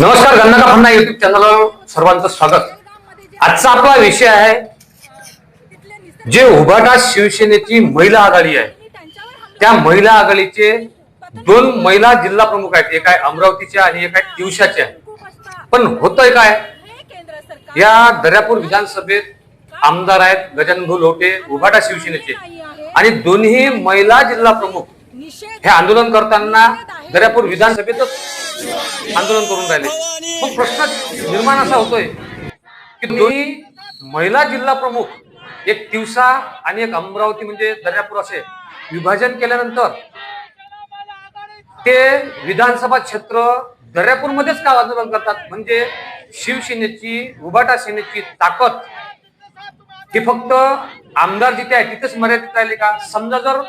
नमस्कार गन्ना का फन्ना युट्यूब चॅनलवर सर्वांचं स्वागत. आजचा आपला विषय आहे जे उभाटा शिवसेनेची महिला आघाडी आहे. त्या महिला आघाडीचे दोन महिला जिल्हा प्रमुख आहेत. एक आहे अमरावतीच्या आणि एक आहे दिवशाच्या पण होतंय काय? या दर्यापूर विधानसभेत आमदार आहेत गजानन भाऊ लोटे उभाटा शिवसेनेचे. आणि दोन्ही महिला जिल्हा प्रमुख हे आंदोलन करताना दर्यापूर विधानसभेतच आंदोलन करून राहिले. मग प्रश्न निर्माण असा होतोय की दोन्ही महिला जिल्हा प्रमुख एक तिवसा आणि एक अमरावती म्हणजे दर्यापूर असे विभाजन केल्यानंतर ते विधानसभा क्षेत्र दर्यापूरमध्येच का आंदोलन करतात? म्हणजे शिवसेनेची उभाटा सेनेची ताकद ही फक्त आमदार जिथे आहे तिथेच मर्यादित राहिली का? समजा जर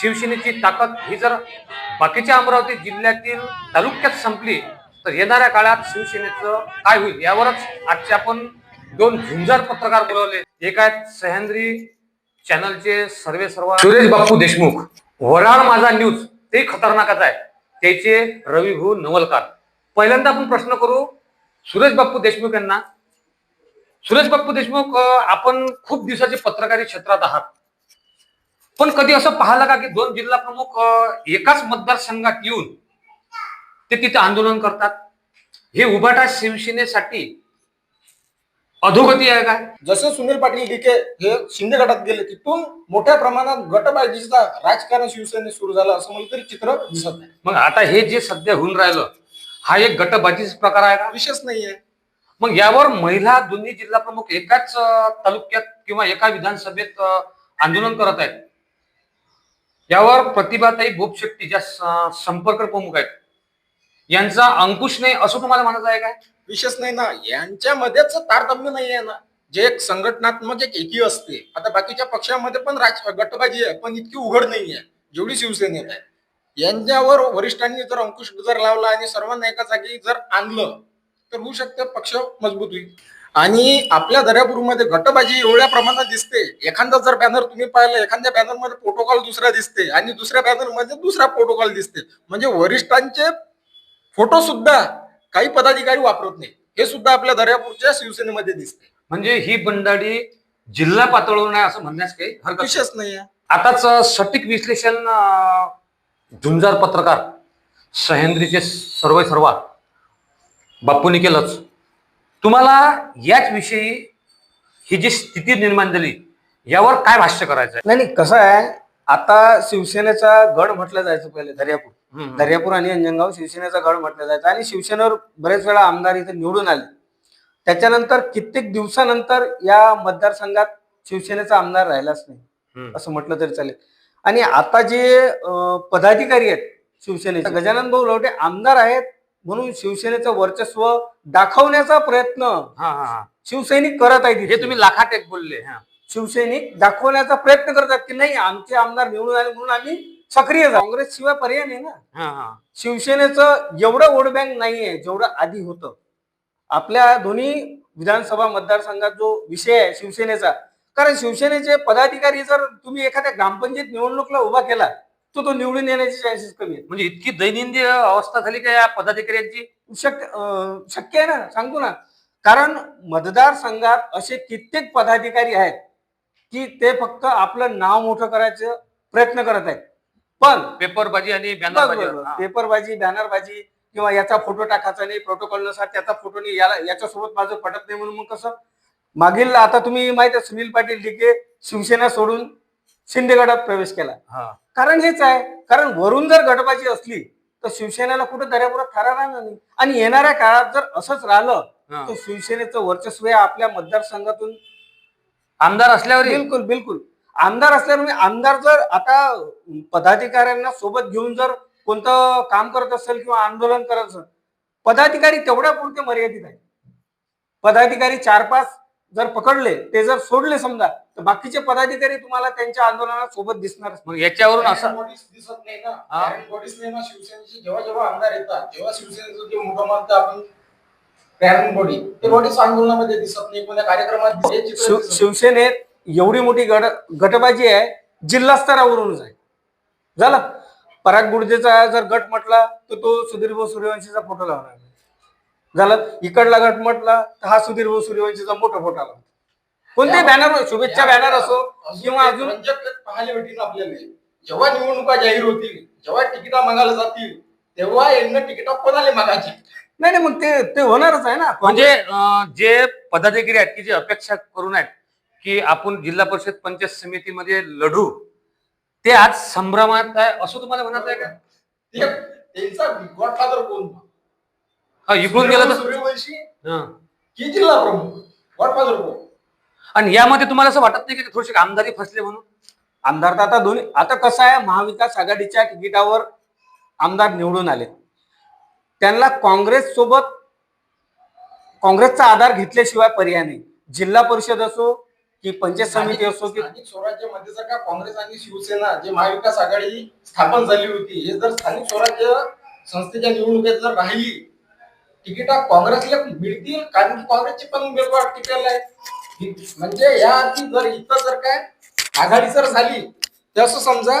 शिवसेनेची ताकद ही जर बाकीच्या अमरावती जिल्ह्यातील तालुक्यात संपली तर येणाऱ्या काळात शिवसेनेचं काय होईल यावरच आजचे आपण दोन झुंजार पत्रकार बोलवले. एक आहेत सह्याद्री चॅनलचे सर्वे सर्व सुरेश बापू देशमुख. वराळ माझा न्यूज ते खतरनाकच आहे. त्याचे रविभू नवलकार. पहिल्यांदा आपण प्रश्न करू सुरेश बापू देशमुख यांना. सुरेश बापू देशमुख आपण खूप दिवसाचे पत्रकारी क्षेत्रात आहात. पण कधी असं पाहिलं का की दोन जिल्हा प्रमुख एकाच मतदारसंघात येऊन ते तिथे आंदोलन करतात? हे उभाटा शिवसेनेसाठी अधोगती आहे का? जसे सुनील पाटील डिके हे शिंदे गटात गेले तिथून मोठ्या प्रमाणात गटबाजीचा राजकारण शिवसेनेत सुरू झालं असं मला तरी चित्र दिसत नाही. मग आता हे जे सध्या होऊन राहिलं हा एक गटबाजीचा प्रकार आहे का? विशेष नाहीये. मग यावर महिला दोन्ही जिल्हा प्रमुख एकाच तालुक्यात किंवा एका विधानसभेत आंदोलन करत आहेत. यावर प्रतिभाताई बोपशेट्टी ज्या संपर्क प्रमुख आहेत. यांचा अंकुश नाही असं तुम्हाला म्हणायचं आहे काय? विशेष नाही ना यांच्यामध्येच तारतम्य नाही आहे ना. जे एक संघटनात्मक एक एकी असते. आता बाकीच्या पक्षामध्ये पण राज गटबाजी आहे पण इतकी उघड नाही आहे. जेवढी शिवसेनेत आहे. यांच्यावर वरिष्ठांनी जर अंकुश जर लावला आणि सर्वांना एका जागी जर आणलं तर होऊ शकते पक्ष मजबूत होईल. आणि आपल्या दर्यापूरमध्ये गटबाजी एवढ्या प्रमाणात दिसते. एखादा जर बॅनर तुम्ही पाहिलं एखाद्या बॅनरमध्ये प्रोटोकॉल दुसरा दिसते आणि दुसऱ्या बॅनरमध्ये दुसरा प्रोटोकॉल दिसते. म्हणजे वरिष्ठांचे फोटो सुद्धा काही पदाधिकारी वापरत नाही. हे सुद्धा आपल्या दर्यापूरच्या शिवसेनेमध्ये दिसते. म्हणजे ही बंडाळी जिल्हा पातळीवर नाही असं म्हणण्यास काही हरकत नाही. आताच सटीक विश्लेषण झुंजार पत्रकार सह्याद्रीचे सर्व सर्वा बापूंनी केलंच. तुम्हाला याच विषयी ही जी स्थिती निर्माण झाली यावर काय भाष्य करायचं नाही नाही कसं आहे आता शिवसेनेचा गड म्हटलं जायचं पहिले दर्यापूर. दर्यापूर आणि अंजनगाव शिवसेनेचा गड म्हटलं जायचं आणि शिवसेनेवर बरेच वेळा आमदार इथे निवडून आले. त्याच्यानंतर कित्येक दिवसानंतर या मतदारसंघात शिवसेनेचा आमदार राहिलाच नाही. असं म्हटलं तरी चालेल. आणि आता जे पदाधिकारी आहेत शिवसेनेचे गजानन भाऊ लवटे आमदार आहेत म्हणून शिवसेनेचं वर्चस्व दाखवण्याचा प्रयत्न हा हा हा. शिवसैनिक करत आहेत हे. तुम्ही लाखात एक बोलले हा. शिवसैनिक दाखवण्याचा प्रयत्न करतात की नाही आमचे आमदार निवडून आले म्हणून आम्ही सक्रिय झालो. काँग्रेस शिवाय पर्याय नाही ना. हा हा. शिवसेनेचं एवढं वोट बँक नाहीये जेवढं आधी होतं. आपल्या दोन्ही विधानसभा मतदारसंघात जो विषय आहे शिवसेनेचा कारण शिवसेनेचे पदाधिकारी जर तुम्ही एखाद्या ग्रामपंचायत निवडणुकीला उभा केला तर तो निवडून येण्याचे चान्सेस कमी आहेत. म्हणजे इतकी दैनंदिन अवस्था झाली का या पदाधिकाऱ्यांची? शक्य अं, शक्य आहे ना? सांगतो ना. कारण मतदारसंघात असे कित्येक पदाधिकारी आहेत की ते फक्त आपलं नाव मोठं करायचं प्रयत्न करत आहेत. पण पेपरबाजी आणि बॅनरबाजी. पेपरबाजी बॅनरबाजी किंवा याचा फोटो टाकायचा नाही प्रोटोकॉलनुसार त्याचा फोटो नाही याला याच्यासोबत माझं पटत नाही म्हणून मग कसं? मागील आता तुम्ही माहीत आहे सुनील पाटील डिके शिवसेना सोडून शिंदे गटात प्रवेश केला. हा. कारण हेच आहे कारण वरून जर गटबाजी असली तर शिवसेनेला कुठं दर्यापुरात थारा राहणार नाही. आणि येणाऱ्या काळात जर असंच राहिलं. तर शिवसेनेचं वर्चस्व हे आपल्या मतदारसंघातून आमदार असल्यावर बिलकुल बिलकुल. आमदार असल्यामुळे आमदार जर आता पदाधिकाऱ्यांना सोबत घेऊन जर कोणतं काम करत असेल किंवा आंदोलन करत असेल पदाधिकारी तेवढ्या पुरते मर्यादित आहे पदाधिकारी चार पाच जर पकडले ते जर सोडले समजा तर बाकीचे पदाधिकारी तुम्हाला त्यांच्या आंदोलनात सोबत दिसणार मग याच्यावरून असं दिसत नाही ना. हा? बॉडीज नाही ना शिवसेनेची जेव्हा जेव्हा आमदार येतात जेव्हा शिवसेनेचं जे मोठं म्हणतो आपण पॅरेंट बॉडी ते बॉडीज आंदोलनामध्ये दिसत नाही. कोणत्या कार्यक्रमात हे चित्र शिव- दिसत नाही. शिवसेनेत एवढी मोठी गट गटबाजी आहे जिल्हा स्तरावरूनच आहे. झाला? पराग गुर्जेचा जर गट म्हटला तर तो सुधीर भाऊ सूर्यवंशीचा फोटो लावणार झालं. इकडला गट म्हटला तर हा सुधीर भाऊ सूर्यवंशीचा मोठा फोटो आला. कोणते बॅनर शुभेच्छा बॅनर असो किंवा अजून? पाहायला भेटील आपल्याला. जेव्हा निवडणुका जाहीर होतील जेव्हा तिकिटा मागायला जातील तेव्हा यांना तिकिटा कोणाला मागायची? नाही नाही मग ते ते होणारच आहे ना. म्हणजे जे पदाधिकारी आहेत की जे अपेक्षा करून आहेत की आपण जिल्हा परिषद पंचायत समितीमध्ये लढू ते आज संभ्रमात आहे असं तुम्हाला म्हणत आहे का? ते- त्यांचा गॉडफादर कोण? हा, इकडून गेलं तर सूर्यवंशी? हा. की जिल्हा प्रमुख आणि यामध्ये तुम्हाला असं वाटत नाही की थोडेसे आमदारी फसले म्हणून? आमदार तर आता दोन्ही आता कसं आहे महाविकास आघाडीच्या तिकिटावर आमदार निवडून आले त्यांना काँग्रेस सोबत काँग्रेसचा आधार घेतल्याशिवाय पर्याय नाही. जिल्हा परिषद असो की पंचायत समिती असो की स्थानिक स्वराज्यामध्ये जर का काँग्रेस आणि शिवसेना जे महाविकास आघाडी स्थापन झाली होती हे जर स्थानिक स्वराज्य संस्थेच्या निवडणुकीत जर राहिली तिकिटा काँग्रेसला मिळतील कारण की काँग्रेसची पण उमेदवार टिकेल आहे. हि- म्हणजे या आधी जर इथं जर काय आघाडी जर झाली तर असं समजा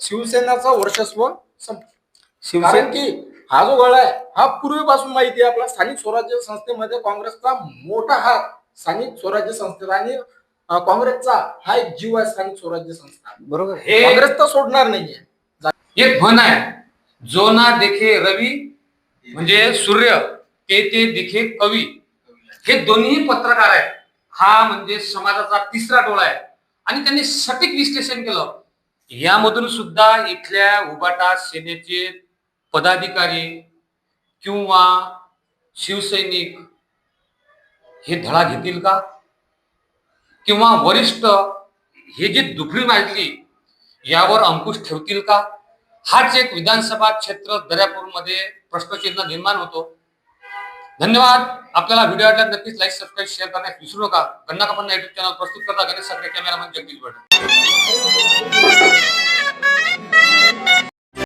शिवसेनाचं वर्चस्व कारण शिवसेना की हा जो गळ आहे हा पूर्वीपासून माहिती आहे. आपला स्थानिक स्वराज्य संस्थेमध्ये काँग्रेसचा मोठा हात स्थानिक स्वराज्य संस्थेचा आणि काँग्रेसचा हा एक जीव आहे स्थानिक स्वराज्य संस्था. बरोबर. हे काँग्रेस तर सोडणार नाहीये. एक म्हण आहे जो ना देखे रवी म्हणजे सूर्य ते ते दिखे कवी. हे दोन्ही पत्रकार आहेत. हा म्हणजे समाजाचा तिसरा डोळा आहे. आणि त्यांनी सटीक विश्लेषण केलं. यामधून सुद्धा इथल्या उबाटा सेनेचे पदाधिकारी किंवा शिवसैनिक हे धडा घेतील का? किंवा वरिष्ठ हे जी दुफळी माजली यावर अंकुश ठेवतील का? हाच एक विधानसभा क्षेत्र दर्यापूरमध्ये प्रश्नचिन्ह निर्माण होतो. धन्यवाद. आपल्याला व्हिडिओ आवडला नक्कीच लाईक सबस्क्राईब शेअर करण्यास विसरू नका. गण्णा कपन्ना युट्यूब चॅनल प्रस्तुत करता गणेश सगळे कॅमेरामन जगदीश भट.